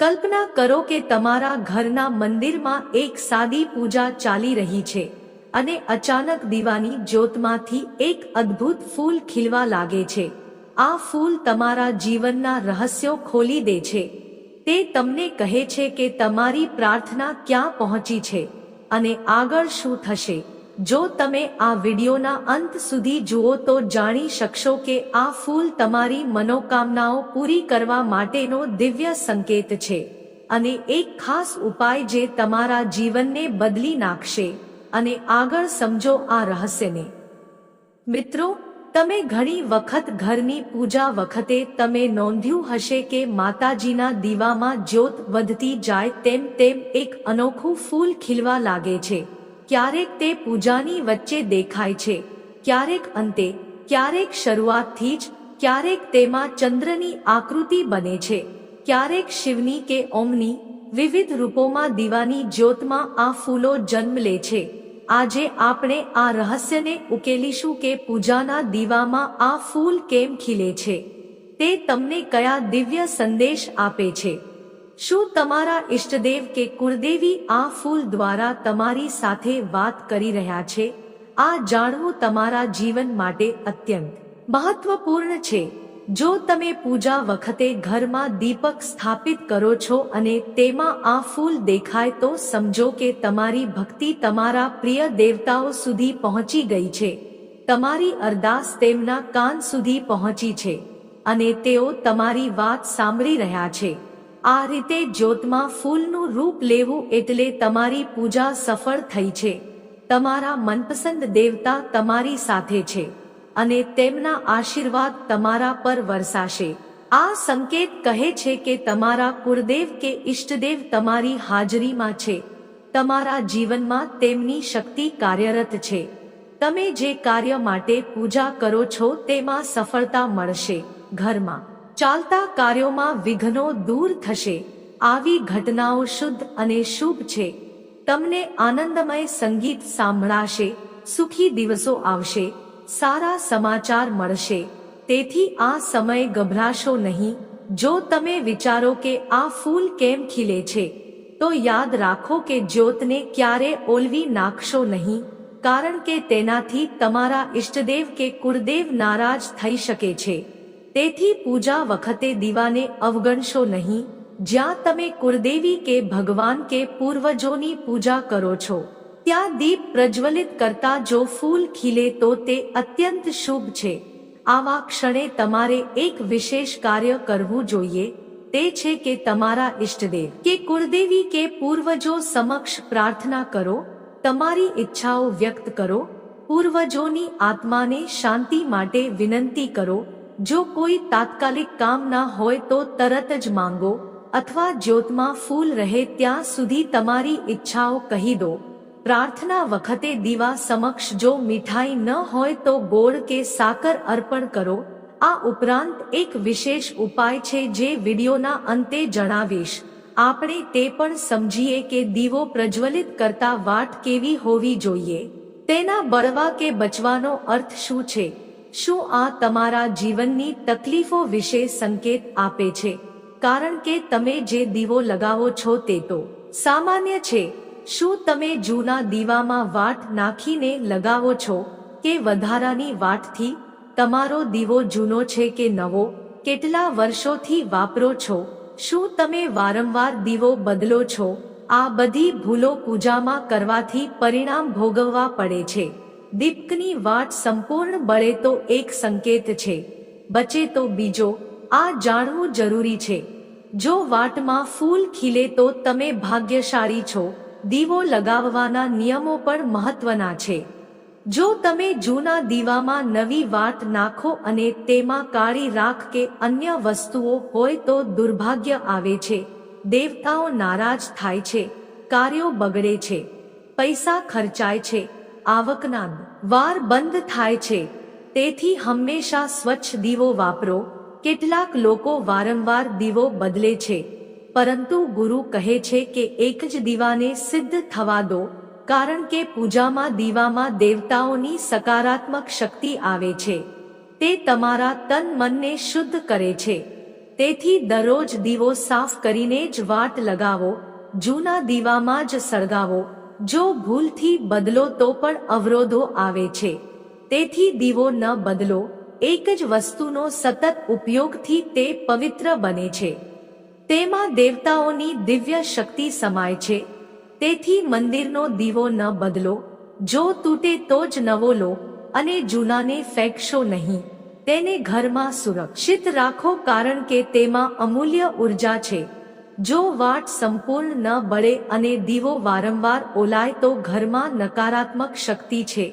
કલ્પના કરો કે તમારા ઘરના મંદિરમાં એક સાદી પૂજા ચાલી રહી છે અને અચાનક દીવાની જ્યોતમાંથી એક અદ્ભુત ફૂલ ખીલવા લાગે છે. આ ફૂલ તમારા જીવનના રહસ્યો ખોલી દે છે. તે તમને કહે છે કે તમારી પ્રાર્થના ક્યાં પહોંચી છે અને આગળ શું થશે? જો તમે આ વિડિયોના અંત સુધી જુઓ તો જાણી શકશો કે આ ફૂલ તમારી મનોકામનાઓ પૂરી કરવા માટેનો દિવ્ય સંકેત છે અને એક ખાસ ઉપાય જે તમારા જીવનને બદલી નાખશે અને આગળ સમજો આ રહસ્યને. મિત્રો, તમે ઘણી વખત ઘરની પૂજા વખતે તમે નોંધ્યું હશે કે માતાજીના દીવામાં જ્યોત વધતી જાય તેમ તેમ એક અનોખું ફૂલ ખીલવા લાગે છે. ક્યારેક તે પૂજાની વચ્ચે દેખાય છે, ક્યારેક અંતે, ક્યારેક શરૂઆતથી જ, ક્યારેક તેમાં ચંદ્રની આકૃતિ બને છે, ક્યારેક શિવની કે ઓમની, વિવિધ રૂપોમાં દીવાની જ્યોતમાં આ ફૂલો જન્મ લે છે. આજે આપણે આ રહસ્યને ઉકેલીશું કે પૂજાના દીવામાં આ ફૂલ કેમ ખીલે છે. તે તમને કયા દિવ્ય સંદેશ આપે છે? શું તમારા ઇષ્ટદેવ કે કુળદેવી આ ફૂલ દ્વારા તમારી સાથે વાત કરી રહ્યા છે? આ જાણવું તમારા જીવન માટે અત્યંત મહત્વપૂર્ણ છે. જો તમે પૂજા વખતે ઘરમાં દીપક સ્થાપિત કરો છો અને તેમાં આ ફૂલ દેખાય તો સમજો કે તમારી ભક્તિ તમારા પ્રિય દેવતાઓ સુધી પહોંચી ગઈ છે. તમારી અરદાસ તેમના કાન સુધી પહોંચી છે અને તેઓ તમારી વાત સાંભળી રહ્યા છે. આ રીતે જ્યોતમાં ફૂલનું રૂપ લેવું એટલે તમારી પૂજા સફળ થઈ છે. તમારા મનપસંદ દેવતા તમારી સાથે છે અને તેમના આશીર્વાદ તમારા પર વરસાશે. આ સંકેત કહે છે કે તમારા કુળદેવ કે ઈષ્ટદેવ તમારી હાજરીમાં છે. તમારા જીવનમાં તેમની શક્તિ કાર્યરત છે. તમે જે કાર્ય માટે પૂજા કરો છો તેમાં સફળતા મળશે ઘરમાં. ચાલતા કાર્યોમાં વિઘ્નો દૂર થશે. આવી ઘટનાઓ શુદ્ધ અને શુભ છે. તમને આનંદમય સંગીત સાંભળાશે. સુખી દિવસો આવશે. સારા સમાચાર મળશે. તેથી આ સમય ગભરાશો નહીં. જો તમે વિચારો કે આ ફૂલ કેમ ખીલે છે, તો યાદ રાખો કે જ્યોતને ક્યારે ઓલવી નાખશો નહીં, કારણ કે તેનાથી તમારા ઈષ્ટદેવ કે કુળદેવ નારાજ થઈ શકે છે. તેથી પૂજા વખતે દીવાને અવગણશો નહીં, જ્યાં તમે કુળદેવી કે ભગવાન કે પૂર્વજોની પૂજા કરો છો. ત્યાં દીપ પ્રજ્વલિત કરતા જો ફૂલ ખીલે તો તે અત્યંત શુભ છે. આવા ક્ષણે તમારે એક વિશેષ કાર્ય કરવું જોઈએ, તે છે કે તમારા ઈષ્ટદેવ કે કુળદેવી કે પૂર્વજો સમક્ષ પ્રાર્થના કરો, તમારી ઈચ્છાઓ વ્યક્ત કરો, પૂર્વજોની આત્માને શાંતિ માટે વિનંતી કરો જો કોઈ તાત્કાલિક કામ ના હોય તો તરત જ માંગો અથવા જ્યોતમાં ફૂલ રહે ત્યાં સુધી તમારી ઈચ્છાઓ કહી દો. પ્રાર્થના વખતે દીવા સમક્ષ જો મીઠાઈ ન હોય તો ગોળ કે સાકર અર્પણ કરો. આ ઉપરાંત એક વિશેષ ઉપાય છે જે વિડીયોના અંતે જણાવીશ. આપણે તે પણ સમજીએ કે દીવો પ્રજ્વલિત કરતા વાટ કેવી હોવી જોઈએ? તેના બળવા કે બચવાનો અર્થ શું છે? શું આ તમારા જીવનની તકલીફો વિશે સંકેત આપે છે? કારણ કે તમે જે દીવો લગાવો છો તે તો સામાન્ય છે. શું તમે જૂના દીવામાં વાટ નાખીને લગાવો છો કે વધારાની વાટથી? તમારો દીવો જૂનો છે કે નવો? કેટલા વર્ષોથી વાપરો છો? શું તમે વારંવાર દીવો બદલો છો? આ બધી ભૂલો પૂજામાં કરવાથી પરિણામ ભોગવવા પડે છે. દીપકની વાટ સંપૂર્ણ બળે તો એક સંકેત છે. બચે તો બીજો, આ જાણવું જરૂરી છે. જો વાટમાં ફૂલ ખીલે તો તમે ભાગ્યશાળી છો. દીવો લગાવવાના નિયમો પણ મહત્વના છે. જો તમે જૂના દીવામાં નવી વાટ નાખો અને તેમાં કાળી રાખ કે અન્ય વસ્તુઓ હોય તો દુર્ભાગ્ય આવે છે. દેવતાઓ નારાજ થાય છે. કાર્યો બગડે છે. પૈસા ખર્ચાય છે. આવકના વાર બંધ થાય છે. તેથી હંમેશા સ્વચ્છ દીવો વાપરો. કેટલાક લોકો વારંવાર દીવો બદલે છે. પરંતુ ગુરુ કહે છે કે એક જ દીવાને સિદ્ધ થવા દો, કારણ કે પૂજામાં દીવામાં દેવતાઓની સકારાત્મક શક્તિ આવે છે. તે તમારા તન મનને શુદ્ધ કરે છે. તેથી દરરોજ દીવો સાફ કરીને જ વાટ લગાવો, જૂના દીવામાં જ સળગાવો જો ભૂલથી બદલો તો પણ અવરોધો આવે છે. તેથી દીવો ન બદલો, એક જ વસ્તુનો સતત ઉપયોગથી તે પવિત્ર બને છે. તેમાં દેવતાઓની દિવ્ય શક્તિ સમાય છે. તેથી મંદિરનો દીવો ન બદલો, જો તૂટે તો જ નવો લો અને જૂનાને ફેંકશો નહીં. તેને ઘરમાં સુરક્ષિત રાખો કારણ કે તેમાં અમૂલ્ય ઊર્જા છે. જો વાટ સંપૂર્ણ ન બળે અને દીવો વારંવાર ઓલાય તો ઘરમાં નકારાત્મક શક્તિ છે.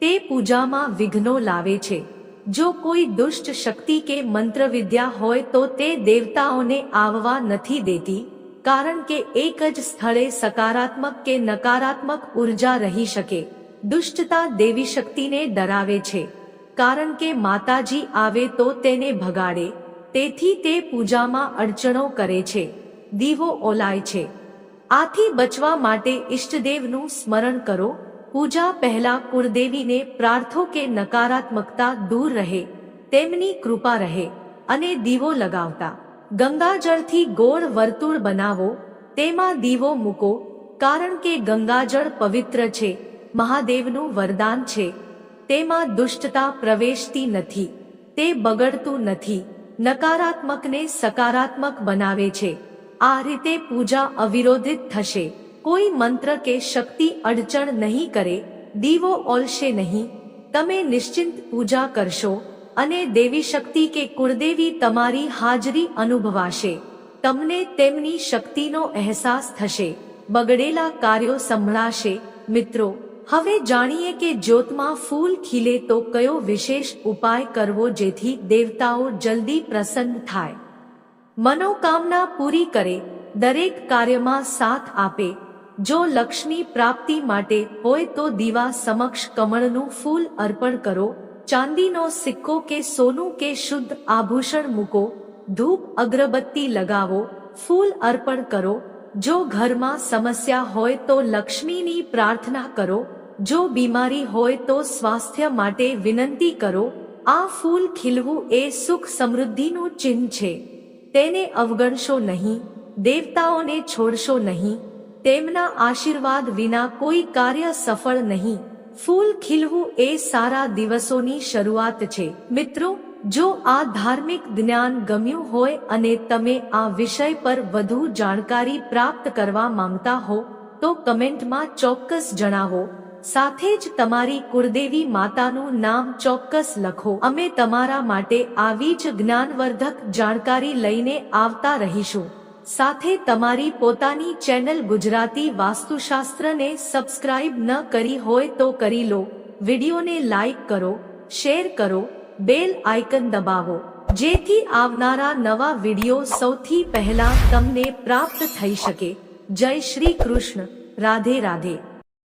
તે પૂજામાં વિઘ્નો લાવે છે. જો કોઈ દુષ્ટ શક્તિ કે મંત્ર વિદ્યા હોય તો તે દેવતાઓને આવવા નથી દેતી, કારણ કે એક જ સ્થળે સકારાત્મક કે નકારાત્મક ઊર્જા રહી શકે. દુષ્ટતા દેવી શક્તિને ડરાવે છે. કારણ કે માતાજી આવે તો તેને ભગાડે. તેથી તે પૂજામાં અડચણો કરે છે. દીવો ઓલાય છે. આથી બચવા માટે ઈષ્ટદેવનું સ્મરણ કરો. પૂજા પહેલા કુળદેવીને પ્રાર્થો કે નકારાત્મકતા દૂર રહે, તેમની કૃપા રહે અને દીવો લગાવતા. ગંગાજળથી ગોળ વર્તુળ બનાવો, તેમાં દીવો મૂકો, કારણ કે ગંગાજળ પવિત્ર છે, મહાદેવનું વરદાન છે. તેમાં દુષ્ટતા પ્રવેશતી નથી, તે બગડતું નથી, નકારાત્મકને સકારાત્મક બનાવે છે. આ રીતે પૂજા અવિરોધિત થશે કોઈ મંત્ર કે શક્તિ અડચણ નહીં કરે દીવો ઓલશે નહીં તમે નિશ્ચિંત પૂજા કરશો અને દેવી શક્તિ કે કુળદેવી તમારી હાજરી અનુભવાશે તમને તેમની શક્તિનો અહેસાસ થશે બગડેલા કાર્યો સંભળાશે મિત્રો હવે જાણીએ કે જ્યોતમાં ફૂલ ખીલે તો કયો વિશેષ ઉપાય કરવો જેથી દેવતાઓ જલ્દી પ્રસન્ન થાય મનોકામના પૂરી કરે, દરેક કાર્યમાં સાથ આપે. જો લક્ષ્મી પ્રાપ્તિ માટે હોય તો દીવા સમક્ષ કમળનું ફૂલ અર્પણ કરો. ચાંદીનો સિક્કો કે સોનું કે શુદ્ધ આભૂષણ મૂકો. ધૂપ, અગરબત્તી લગાવો. ફૂલ અર્પણ કરો. જો ઘરમાં સમસ્યા હોય તો લક્ષ્મીની પ્રાર્થના કરો. જો બીમારી હોય તો સ્વાસ્થ્ય માટે વિનંતી કરો. આ ફૂલ ખીલવું એ સુખ સમૃદ્ધિનું ચિહ્ન છે. તેને અવગણશો નહીં, દેવતાઓને છોડશો નહીં, તેમના આશીર્વાદ વિના કોઈ કાર્ય સફળ નહીં. ફૂલ ખીલવું એ સારા દિવસોની શરૂઆત છે. મિત્રો, જો આ ધાર્મિક જ્ઞાન ગમ્યું હોય અને તમે આ વિષય પર વધુ જાણકારી પ્રાપ્ત કરવા માંગતા હો, તો કમેન્ટમાં ચોક્કસ જણાવો. સાથે જ તમારી કુળદેવી માતાનું નામ ચોક્કસ લખો. અમે તમારા માટે આવી જ જ્ઞાનવર્ધક જાણકારી લઈને આવતા રહીશું. સાથે તમારી પોતાની ચેનલ ગુજરાતી વાસ્તુશાસ્ત્રને સબસ્ક્રાઇબ ન કરી હોય તો કરી લો. વિડીયોને લાઈક કરો, શેર કરો, બેલ આઇકન દબાવો. જેથી આવનારા નવા વીડિયો સૌથી પહેલા તમને પ્રાપ્ત થઈ શકે. જય શ્રી કૃષ્ણ. રાધે રાધે.